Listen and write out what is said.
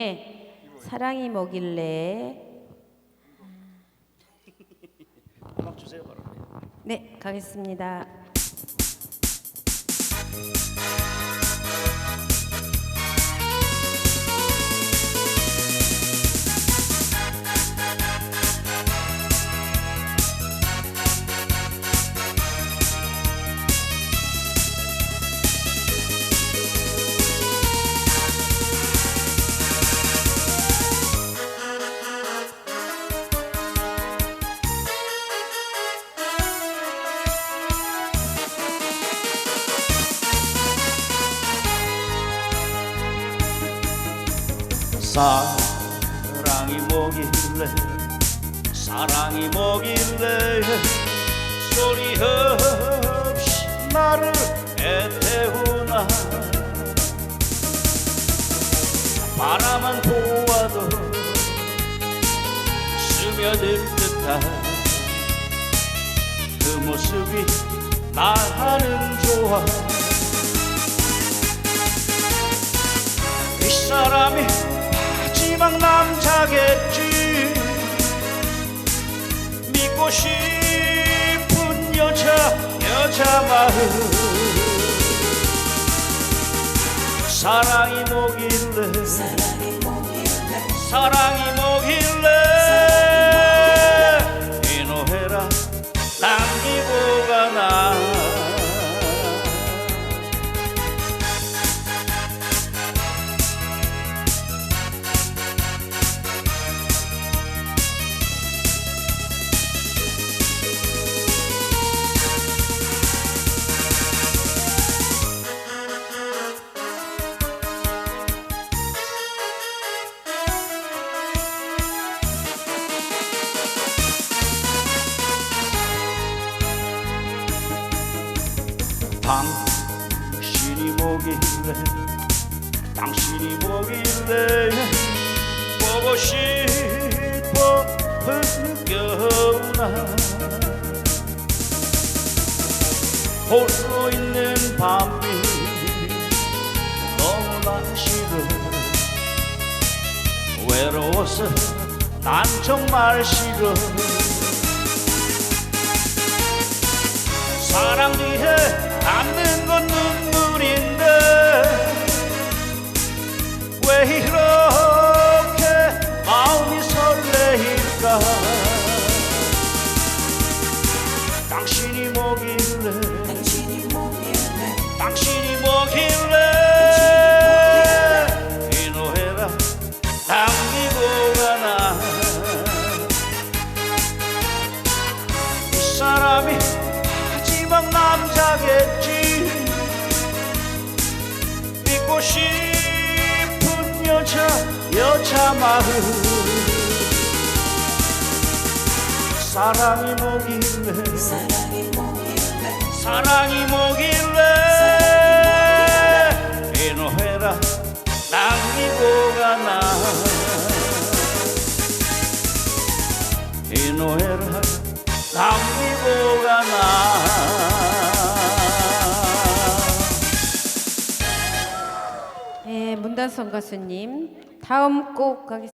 네, 사랑이 뭐길래 음악 주세요 바로. 네 가겠습니다. 사랑이 뭐길래? 사랑이 뭐길래? 소리 없이 나를 애태우나? 바라만 보아도 스며들 듯한 그 모습이 나는 좋아 마음 사랑이 뭐길래 사랑이 뭐길래 이 당신이 뭐길래 당신이 뭐길래 보고 싶어 흥겨우나. 홀로 있는 밤이 너무나 싫어 외로워서 난 정말 싫어 왜 이렇게 마음이 설레일까? 당신이 뭐길래? 당신이 뭐길래? 이 노래라 남기고 가나. 이 사람이 마지막 남자겠지. 믿고 싶 마음. 사랑이 뭐길래. 사랑이 뭐길래. 이 노래라. 남기고 가 나. 이 노래라. 남기고 가나. 네, 문단성 가수님 다음 곡 가겠습니다.